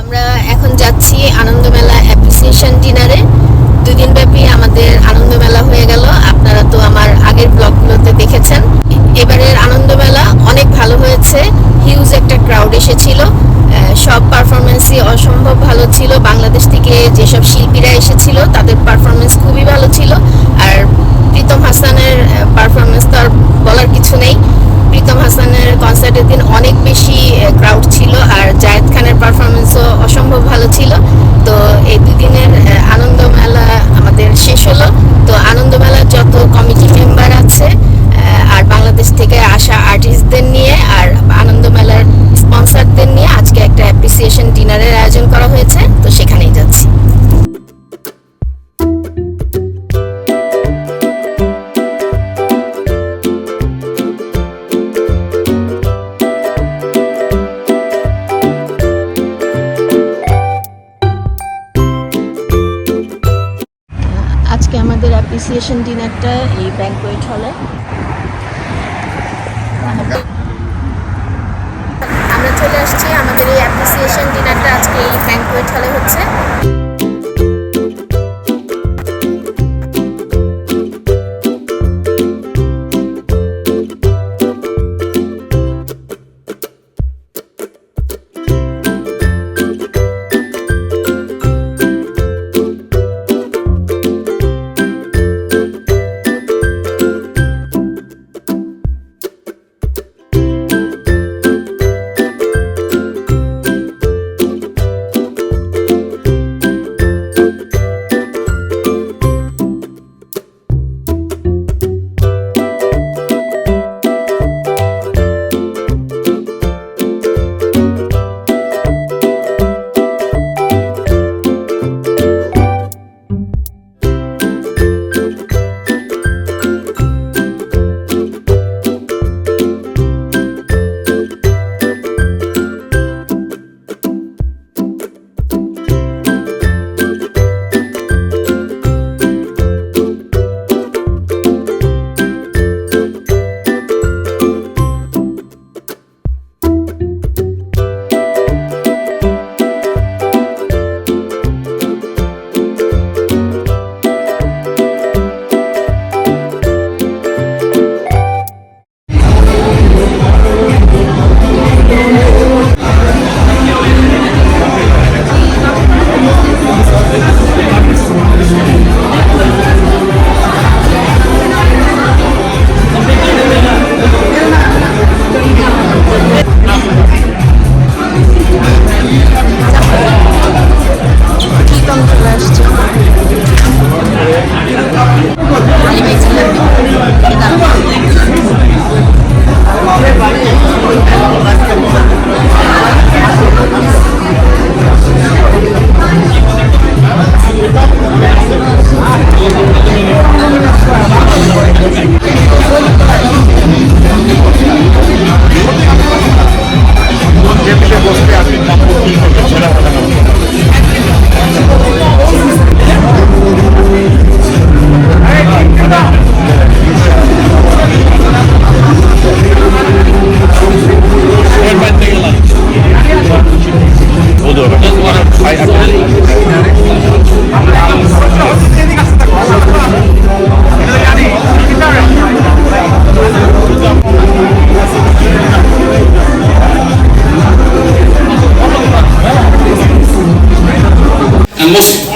আমরা এখন যাচ্ছি আনন্দমেলা অ্যাপ্রিসিয়েশন ডিনারে দুদিন ব্যাপী আমাদের আনন্দমেলা হয়ে গেল। আপনারা তো আমার আগের ব্লগগুলোতে দেখেছেন। এবারের আনন্দমেলা অনেক ভালো হয়েছে। হিউজ একটা ক্রাউড এসেছিল। সব পারফরমেন্সই অসম্ভব ভালো ছিল। বাংলাদেশ থেকে যেসব শিল্পীরা এসেছিল, তাদের পারফরমেন্স খুবই ভালো ছিল আর প্রীতম হাসানের পারফরমেন্স তো আর বলার কিছু নেই প্রীতম হাসানের কনসার্টের দিন অনেক বেশি ক্রাউড ছিল আর জায়েদ খানের পারফরমেন্সও অসম্ভব ভালো ছিল। তো এই দুদিনের আনন্দ মেলা আমাদের শেষ হলো। তো আনন্দ মেলার যত কমিটি মেম্বার আছে আর বাংলাদেশ থেকে আসা আর্টিস্টদের নিয়ে আর আনন্দ মেলার স্পন্সারদের নিয়ে আজকে একটা অ্যাপ্রিসিয়েশন ডিনারের আয়োজন করা হয়েছে। আজকে আমাদের অ্যাপ্রিসিয়েশন ডিনারটা এই ব্যাংকোয়েট হলে আমরা চলে আসছি, আমাদের এই অ্যাপ্রিসিয়েশন ডিনারটা আজকে এই ব্যাংকোয়েট হলে হচ্ছে।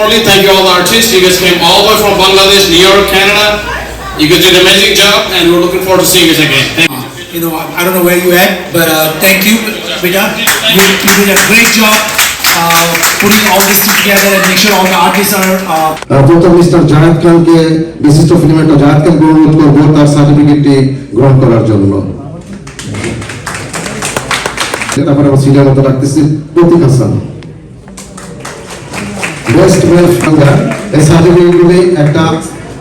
And most importantly, thank you all the artists. You guys came all the way from Bangladesh, New York, Canada. You guys did an amazing job, and we're looking forward to seeing you guys again. Thank you. You know, I I don't know where you at, but uh, thank you, Beta. You, you did a great job uh, putting all this together and make sure all the artists are uh, প্রথম mister Zahed খানকে বিশিষ্ট film একটা জাহেদ খানকে অনুরোধ করবো তার সার্টিফিকেটটি গ্রহণ করার জন্য তারপরে আমার সিনিয়র মতো রাখতেছি Pratik Hasan best male singer এই সার্টিফিকেটগুলি একটা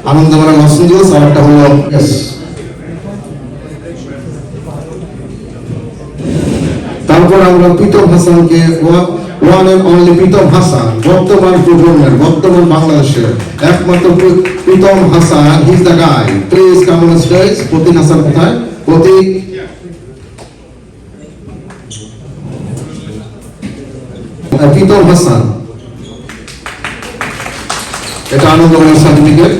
আনন্দময় লস এঞ্জেলস আর একটা হলো তারপর আমরা প্রীতম হাসানকে one and only Pritam Hasan বর্তমান প্রজন্মের, বর্তমান বাংলাদেশের একমাত্র pre- Pritam Hasan he's the guy please come on stage Pratik Hasan কোথায়? প্রতীক প্রীতম হাসান এটা আনন্দময় certificate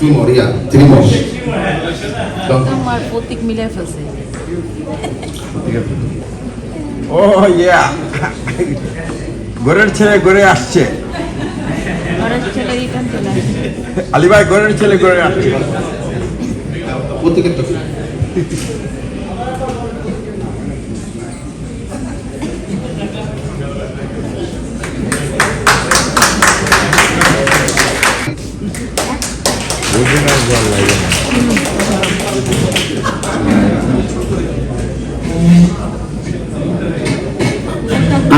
Two more, yeah, three more. Pratik মিলে ফেলছে। ও ইয়া গরের ছেলে গড়ে আসছে। ঘরের ছেলে রিটার্ন আসছে। আলিভাই গরের ছেলে গড়ে আসছে প্রত্যেকেরটা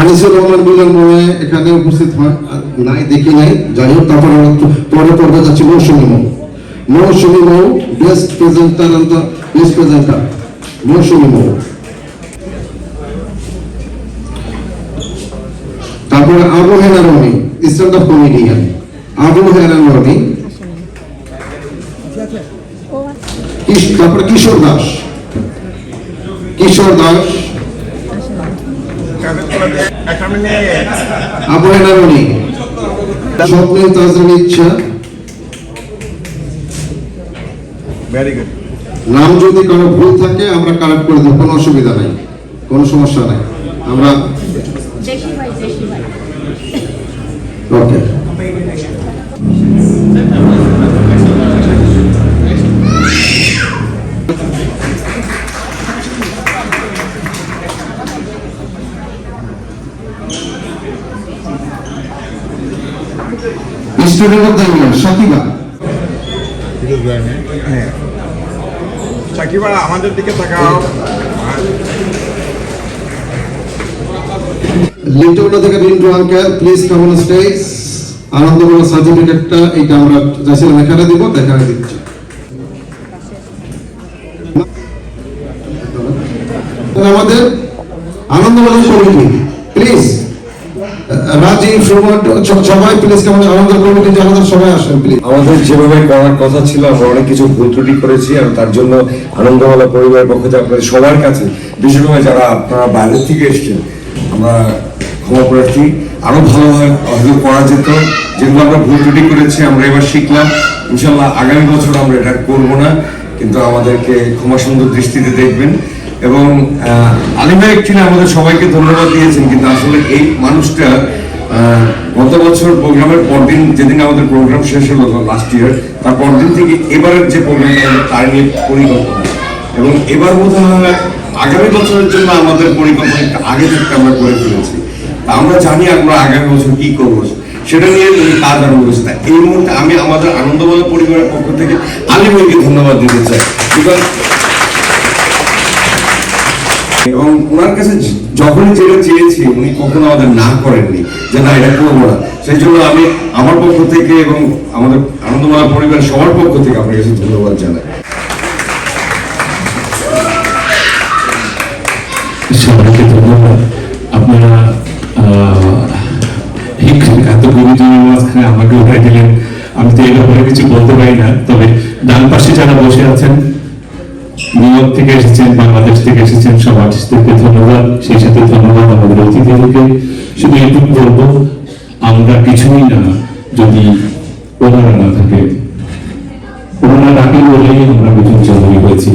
আনিসুর রহমান মিলন মনে এখানে উপস্থিত হয় নাই, দেখি নাই। যাই হোক, তারপর পরে পর্বে যাচ্ছি। Mousumi Mou. Mousumi Mou best presenter and best presenter Mousumi Mou. তারপরে Abu Hena Roni stand up comedian Abu Hena Roni তারপরে কিশোর দাস। কিশোর দাস। আবু স্বপ্নের ইচ্ছা। নাম যদি কারও ভুল থাকে আমরা কারেক্ট করে দেবো কোনো অসুবিধা নাই। কোনো সমস্যা নাই। আমরা ওকে student of the year Sakiba Sakiba আমাদের দিকে তাকাও। লিটল থেকে Rintu uncle please come on stage আনন্দময় সার্টিফিকেটটা এটা আমরা চাইছিলাম এখানে দিব তাই এখানে দিচ্ছি। আমাদের আনন্দবাজার কমিটি প্লিজ রাজীব সুমন সবাই প্লিজ কেমন আমাদের সবাই প্লিজ আমাদের যেভাবে করার কথা ছিল, আমরা অনেক কিছু ভুল ত্রুটি করেছি আর তার জন্য আনন্দমালা পরিবারের পক্ষ থেকে আপনাদের সবার কাছে বিশেষ করে যারা আপনারা থেকে এসেছেন, আমরা ক্ষমা প্রার্থী। আরও ভালোভাবে করা যেত যেগুলো আমরা ভুল ত্রুটি করেছি, আমরা এবার শিখলাম। ইনশাল্লাহ আগামী বছর আমরা এটা করব না, কিন্তু আমাদেরকে ক্ষমা সুন্দর দৃষ্টিতে দেখবেন। এবং আলিম অ্যাকচুয়ালি আমাদের সবাইকে ধন্যবাদ দিয়েছেন, কিন্তু আসলে এই মানুষটা গত বছর প্রোগ্রামের পরদিন, যেদিন আমাদের প্রোগ্রাম শেষ হলো লাস্ট ইয়ার তার পরদিন থেকে এবারের যে প্রোগ্রাম তার নিয়ে পরিকল্পনা। এবং এবার বোধ হয় আগামী বছরের জন্য আমাদের পরিকল্পনা একটু আগে থাকতে আমরা করে ফেলেছি। তা আমরা জানি আমরা আগামী বছর কি করব। সেটা নিয়ে উনি কাজ আরম্ভ করেছে তা এই মুহূর্তে আমি আমাদের আনন্দবালা পরিবারের পক্ষ থেকে আলিম ভাইকে ধন্যবাদ দিতে চাই। বিকজ এবং ওনার কাছে য- যখনই যেটা চেয়েছি, উনি কখনো আমাদের না করেননি যে না, এটা করব না। সেই জন্য আমি আমার পক্ষ থেকে এবং আমাদের আনন্দমালা পরিবারের সবার পক্ষ থেকে আপনার কাছে ধন্যবাদ জানাই। সবাইকে ধন্যবাদ। আপনারা এত গুরুজনের মাঝখানে আমাকে উঠাই দিলেন। আমি তো ব্যাপারে কিছু বলতে পারি না, তবে ডান পাশে যারা বসে আছেন নিউ থেকে এসেছেন বাংলাদেশ থেকে এসেছেন, সব আর্টিস্টদেরকে ধন্যবাদ। সেই সাথে ধন্যবাদ আমাদের অতিথিদেরকে। শুধু এটুকু বলব, আমরা কিছুই না, যদি ওনারা না থাকেন ওনারা ডাকেন বলেই আমরা মিঠুন চৌধুরী হয়েছি।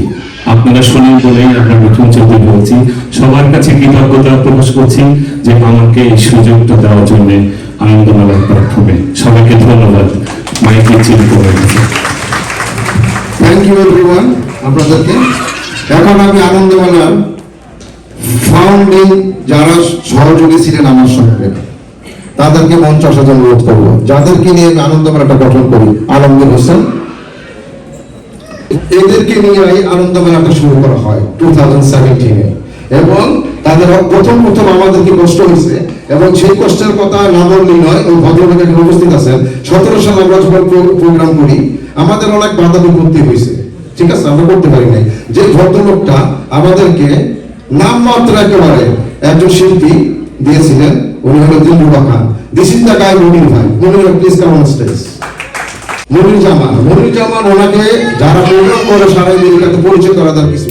আপনারা শোনেন বলেই আমরা মিঠুন চৌধুরী হয়েছি। সবার কাছে কৃতজ্ঞতা প্রকাশ করছি যে আমাকে এই সুযোগটা দেওয়ার জন্য আনন্দমেলার প্ল্যাটফর্মে সবাইকে ধন্যবাদ। মাইকে চিল করে ইউ এভরিওয়ান আপনাদেরকে এখন আমি ফাউন্ডিং যারা সহযোগী ছিলেন আমার সঙ্গে, তাদেরকে মঞ্চ আসার জন্য অনুরোধ করব। যাদেরকে নিয়ে আমি গঠন করি, আলমগীর হোসেন। এদেরকে নিয়ে শুরু করা হয় টু থাউজেন্ড সেভেন্টিনে এবং তাদের প্রথম প্রথম আমাদেরকে কষ্ট হয়েছে, এবং সেই কষ্টের কথা না বললেই ওই ভদ্রলোক উপস্থিত আছেন। সতেরো সাল আমরা প্রোগ্রাম করি আমাদের অনেক বাধা বিপত্তি হয়েছে। ঠিক আছে, আমরা করতে পারি নাই। যে ভদ্রলোকটা আমাদেরকে নাম মাত্র একেবারে একজন শিল্পী দিয়েছিলেন, উনি হলো Dilruba Khan. This is the guy Monir ভাই Monir please come on stage Monir Zaman. Monir Zaman ওনাকে যারা প্রোগ্রাম করে সারা আমেরিকাতে পরিচয় করা তার কিছু